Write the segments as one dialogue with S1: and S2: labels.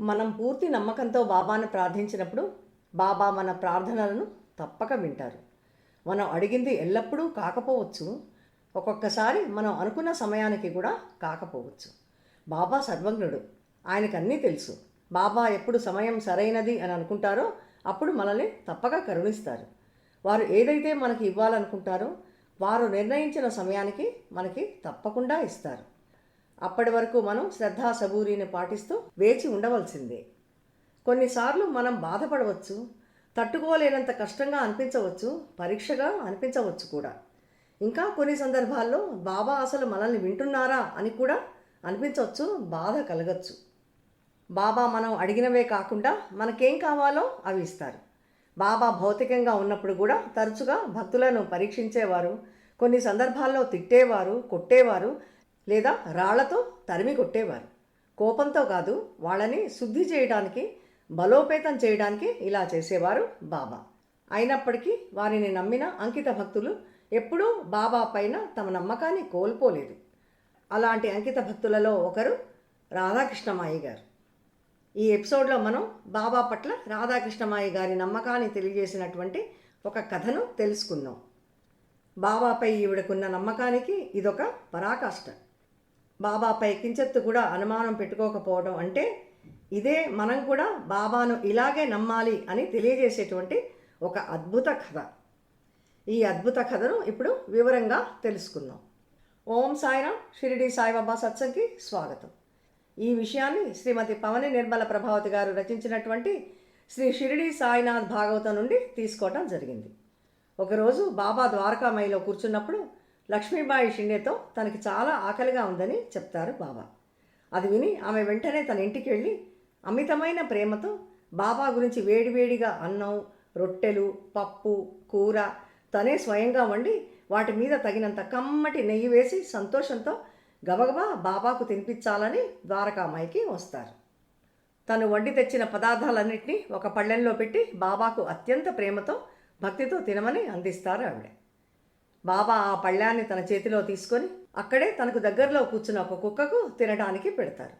S1: మనం పూర్తి నమ్మకంతో బాబాను ప్రార్థించినప్పుడు బాబా మన ప్రార్థనలను తప్పక వింటారు. మనం అడిగింది ఎల్లప్పుడూ కాకపోవచ్చు. ఒక్కొక్కసారి మనం అనుకున్న సమయానికి కూడా కాకపోవచ్చు. బాబా సర్వజ్ఞుడు. ఆయనకు అన్నీ తెలుసు. బాబా ఎప్పుడు సమయం సరైనది అని అనుకుంటారో అప్పుడు మనల్ని తప్పక కరుణిస్తారు. వారు ఏదైతే మనకి ఇవ్వాలనుకుంటారో వారు నిర్ణయించిన సమయానికి మనకి తప్పకుండా ఇస్తారు. అప్పటి వరకు మనం శ్రద్ధా సబూరిని పాటిస్తూ వేచి ఉండవలసిందే. కొన్నిసార్లు మనం బాధపడవచ్చు తట్టుకోలేనంత కష్టంగా అనిపించవచ్చు పరీక్షగా అనిపించవచ్చు కూడా. ఇంకా కొన్ని సందర్భాల్లో బాబా అసలు మనల్ని వింటున్నారా అని కూడా అనిపించవచ్చు బాధ కలగచ్చు. బాబా మనం అడిగినవే కాకుండా మనకేం కావాలో అవి ఇస్తారు. బాబా భౌతికంగా ఉన్నప్పుడు కూడా తరచుగా భక్తులను పరీక్షించేవారు కొన్ని సందర్భాల్లో తిట్టేవారు కొట్టేవారు లేదా రాళ్ళతో తరిమి కొట్టేవారు. కోపంతో కాదు వాళ్ళని శుద్ధి చేయడానికి బలోపేతం చేయడానికి ఇలా చేసేవారు బాబా. అయినప్పటికీ వారిని నమ్మిన అంకిత భక్తులు ఎప్పుడూ బాబా పైన తమ నమ్మకాన్ని కోల్పోలేదు. అలాంటి అంకిత భక్తులలో ఒకరు రాధాకృష్ణమాయి గారు. ఈ ఎపిసోడ్లో మనం బాబా పట్ల రాధాకృష్ణమాయి గారి నమ్మకాన్ని తెలియజేసినటువంటి ఒక కథను తెలుసుకుందాం. బాబాపై ఈవిడకున్న నమ్మకానికి ఇదొక పరాకాష్ట. బాబాపై కించెత్తు కూడా అనుమానం పెట్టుకోకపోవడం అంటే ఇదే మనం కూడా బాబాను ఇలాగే నమ్మాలి అని తెలియజేసేటువంటి ఒక అద్భుత కథ. ఈ అద్భుత కథను ఇప్పుడు వివరంగా తెలుసుకుందాం. ఓం సాయిరామ్ షిరిడి సాయిబాబా సత్సంగ్కి స్వాగతం. ఈ విషయాన్ని శ్రీమతి పవని నిర్మల ప్రభావతి గారు రచించినటువంటి శ్రీ షిరిడి సాయినాథ్ భాగవతం నుండి తీసుకోవటం జరిగింది. ఒకరోజు బాబా ద్వారకామయిలో కూర్చున్నప్పుడు లక్ష్మీబాయి షిండేతో తనకి చాలా ఆకలిగా ఉందని చెప్తారు బాబా. అది విని ఆమె వెంటనే తన ఇంటికి వెళ్ళి అమితమైన ప్రేమతో బాబా గురించి వేడివేడిగా అన్నం రొట్టెలు పప్పు కూర తనే స్వయంగా వండి వాటి మీద తగినంత కమ్మటి నెయ్యి వేసి సంతోషంతో గబగబా బాబాకు తినిపించాలని ద్వారకామాయికి వస్తారు. తను వండి తెచ్చిన పదార్థాలన్నింటినీ ఒక పళ్ళెంలో పెట్టి బాబాకు అత్యంత ప్రేమతో భక్తితో తినమని అందిస్తారు ఆవిడ. బాబా ఆ పళ్ళాన్ని తన చేతిలో తీసుకొని అక్కడే తనకు దగ్గరలో కూర్చున్న ఒక కుక్కకు తినడానికి పెడతారు.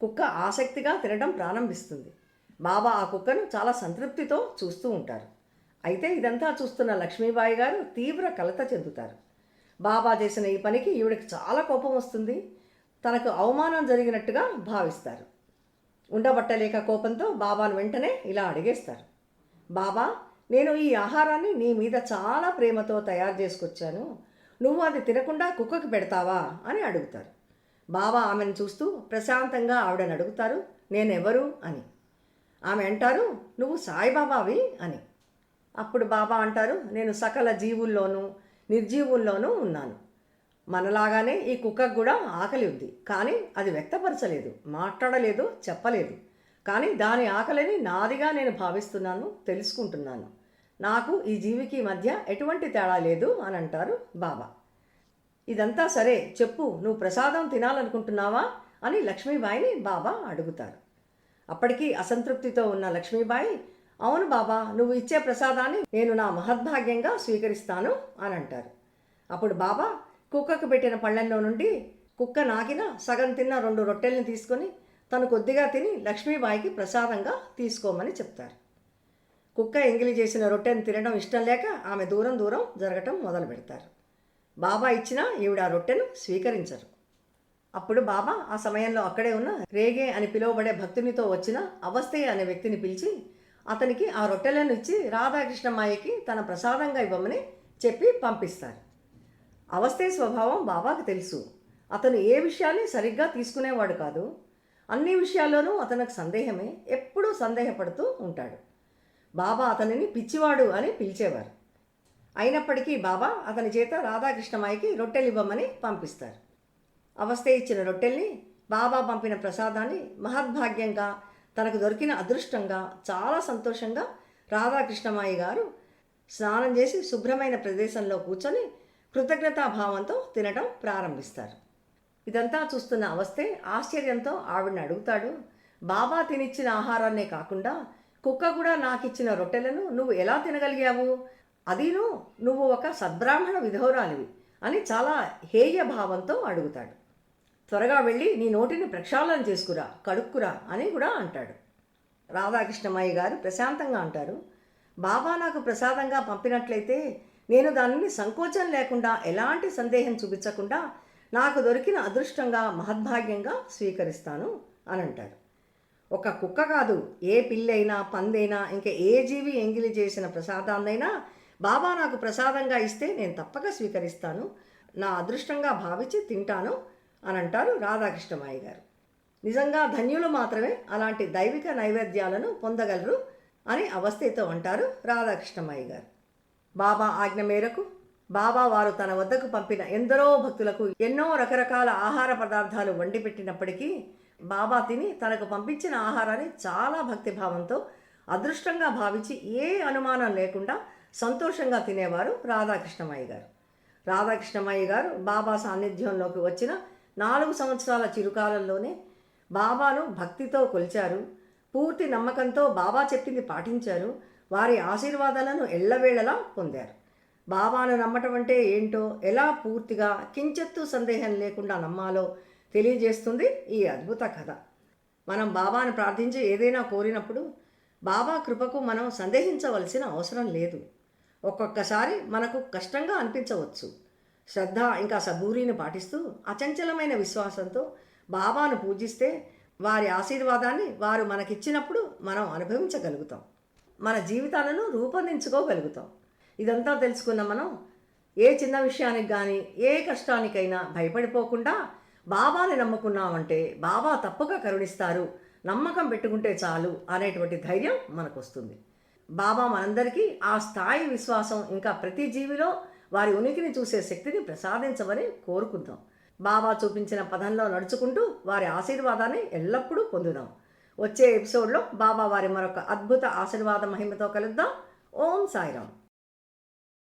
S1: కుక్క ఆసక్తిగా తినడం ప్రారంభిస్తుంది. బాబా ఆ కుక్కను చాలా సంతృప్తితో చూస్తూ ఉంటారు. అయితే ఇదంతా చూస్తున్న లక్ష్మీబాయి గారు తీవ్ర కలత చెందుతారు. బాబా చేసిన ఈ పనికి ఈవిడకి చాలా కోపం వస్తుంది. తనకు అవమానం జరిగినట్టుగా భావిస్తారు. ఉండబట్టలేక కోపంతో బాబాను వెంటనే ఇలా అడిగేస్తారు. బాబా నేను ఈ ఆహారాన్ని నీ మీద చాలా ప్రేమతో తయారు చేసుకొచ్చాను. నువ్వు అది తినకుండా కుక్కకు పెడతావా? అని అడుగుతారు. బాబా ఆమెను చూస్తూ ప్రశాంతంగా ఆవిడని అడుగుతారు. నేనెవరు? అని. ఆమె అంటారు నువ్వు సాయిబాబావి? అని. అప్పుడు బాబా అంటారు నేను సకల జీవుల్లోనూ నిర్జీవుల్లోనూ ఉన్నాను. మనలాగానే ఈ కుక్కకు కూడా ఆకలి ఉంది. కానీ అది వ్యక్తపరచలేదు మాట్లాడలేదు చెప్పలేదు. కానీ దాని ఆకలిని నాదిగా నేను భావిస్తున్నాను తెలుసుకుంటున్నాను. నాకు ఈ జీవికి మధ్య ఎటువంటి తేడా లేదు అని అంటారు బాబా. ఇదంతా సరే చెప్పు నువ్వు ప్రసాదం తినాలనుకుంటున్నావా అని లక్ష్మీబాయిని బాబా అడుగుతారు. అప్పటికీ అసంతృప్తితో ఉన్న లక్ష్మీబాయి అవును బాబా నువ్వు ఇచ్చే ప్రసాదాన్ని నేను నా మహద్భాగ్యంగా స్వీకరిస్తాను అని అంటారు. అప్పుడు బాబా కుక్కకు పెట్టిన పళ్ళెంలో నుండి కుక్క నాకిన సగం తిన్న రెండు రొట్టెల్ని తీసుకొని తను కొద్దిగా తిని లక్ష్మీబాయికి ప్రసాదంగా తీసుకోమని చెప్తారు. కుక్క ఎంగిలి చేసిన రొట్టెను తినడం ఇష్టం లేక ఆమె దూరం దూరం జరగటం మొదలు పెడతారు. బాబా ఇచ్చిన ఈవిడ ఆ రొట్టెను స్వీకరించరు. అప్పుడు బాబా ఆ సమయంలో అక్కడే ఉన్న రేగే అని పిలువబడే భక్తునితో వచ్చిన అవస్థే అనే వ్యక్తిని పిలిచి అతనికి ఆ రొట్టెలను ఇచ్చి రాధాకృష్ణమాయకి తన ప్రసాదంగా ఇవ్వమని చెప్పి పంపిస్తారు. అవస్థే స్వభావం బాబాకు తెలుసు. అతను ఏ విషయాన్ని సరిగ్గా తీసుకునేవాడు కాదు. అన్ని విషయాల్లోనూ అతనికి సందేహమే ఎప్పుడూ సందేహపడుతూ ఉంటాడు. బాబా అతనిని పిచ్చివాడు అని పిలిచేవారు. అయినప్పటికీ బాబా అతని చేత రాధాకృష్ణమాయికి రొట్టెలు ఇవ్వమని పంపిస్తారు. అవస్థ ఇచ్చిన రొట్టెల్ని బాబా పంపిన ప్రసాదాన్ని మహద్భాగ్యంగా తనకు దొరికిన అదృష్టంగా చాలా సంతోషంగా రాధాకృష్ణమాయి గారు స్నానం చేసి శుభ్రమైన ప్రదేశంలో కూర్చొని కృతజ్ఞతాభావంతో తినటం ప్రారంభిస్తారు. ఇదంతా చూస్తున్న అవస్థే ఆశ్చర్యంతో ఆవిడని అడుగుతాడు. బాబా తినిచ్చిన ఆహారాన్నే కాకుండా కుక్క కూడా నాకు ఇచ్చిన రొట్టెలను నువ్వు ఎలా తినగలిగావు? అదీను నువ్వు ఒక సద్బ్రాహ్మణ విధోరాలివి అని చాలా హేయ భావంతో అడుగుతాడు. త్వరగా వెళ్ళి నీ నోటిని ప్రక్షాళన చేసుకురా కడుక్కురా అని కూడా అంటాడు. రాధాకృష్ణమయ్య గారు ప్రశాంతంగా అంటారు. బాబా నాకు ప్రసాదంగా పంపినట్లయితే నేను దానిని సంకోచం లేకుండా ఎలాంటి సందేహం చూపించకుండా నాకు దొరికిన అదృష్టంగా మహద్భాగ్యంగా స్వీకరిస్తాను అని అంటారు. ఒక కుక్క కాదు ఏ పిల్లైనా పందైనా ఇంకా ఏ జీవి ఎంగిలి చేసిన ప్రసాదాన్నైనా బాబా నాకు ప్రసాదంగా ఇస్తే నేను తప్పక స్వీకరిస్తాను. నా అదృష్టంగా భావించి తింటాను అని అంటారు రాధాకృష్ణమాయి గారు. నిజంగా ధన్యులు మాత్రమే అలాంటి దైవిక నైవేద్యాలను పొందగలరు అని అవస్థతో అంటారు రాధాకృష్ణమాయి గారు. బాబా ఆజ్ఞ మేరకు బాబా వారు తన వద్దకు పంపిన ఎందరో భక్తులకు ఎన్నో రకరకాల ఆహార పదార్థాలు వండి పెట్టినప్పటికీ బాబా తిని తనకు పంపించిన ఆహారాన్ని చాలా భక్తిభావంతో అదృష్టంగా భావించి ఏ అనుమానం లేకుండా సంతోషంగా తినేవారు రాధాకృష్ణమయ్య గారు. రాధాకృష్ణమయ్య గారు బాబా సాన్నిధ్యంలోకి వచ్చిన నాలుగు సంవత్సరాల చిరుకాలంలోనే బాబాను భక్తితో కొలిచారు. పూర్తి నమ్మకంతో బాబా చెప్పింది పాటించారు. వారి ఆశీర్వాదాలను ఎల్లవేళలా పొందారు. బాబాను నమ్మటం అంటే ఏంటో ఎలా పూర్తిగా కించెత్తు సందేహం లేకుండా నమ్మాలో తెలియజేస్తుంది ఈ అద్భుత కథ. మనం బాబాను ప్రార్థించి ఏదైనా కోరినప్పుడు బాబా కృపకు మనం సందేహించవలసిన అవసరం లేదు. ఒక్కొక్కసారి మనకు కష్టంగా అనిపించవచ్చు. శ్రద్ధ ఇంకా సబూరిని పాటిస్తూ అచంచలమైన విశ్వాసంతో బాబాను పూజిస్తే వారి ఆశీర్వాదాన్ని వారు మనకిచ్చినప్పుడు మనం అనుభవించగలుగుతాం. మన జీవితాలను రూపొందించుకోగలుగుతాం. ఇదంతా తెలుసుకున్న మనం ఏ చిన్న విషయానికి కానీ ఏ కష్టానికైనా భయపడిపోకుండా బాబాని నమ్ముకున్నామంటే బాబా తప్పక కరుణిస్తారు. నమ్మకం పెట్టుకుంటే చాలు అనేటువంటి ధైర్యం మనకు వస్తుంది బాబా మనందరికీ ఆ స్థాయి విశ్వాసం ఇంకా ప్రతి జీవిలో వారి ఉనికిని చూసే శక్తిని ప్రసాదించమని కోరుకుందాం. బాబా చూపించిన పదంలో నడుచుకుంటూ వారి ఆశీర్వాదాన్ని ఎల్లప్పుడూ పొందుదాం. వచ్చే ఎపిసోడ్లో బాబా వారి మరొక అద్భుత ఆశీర్వాద మహిమతో కలుద్దాం. ఓం సాయిరామ్.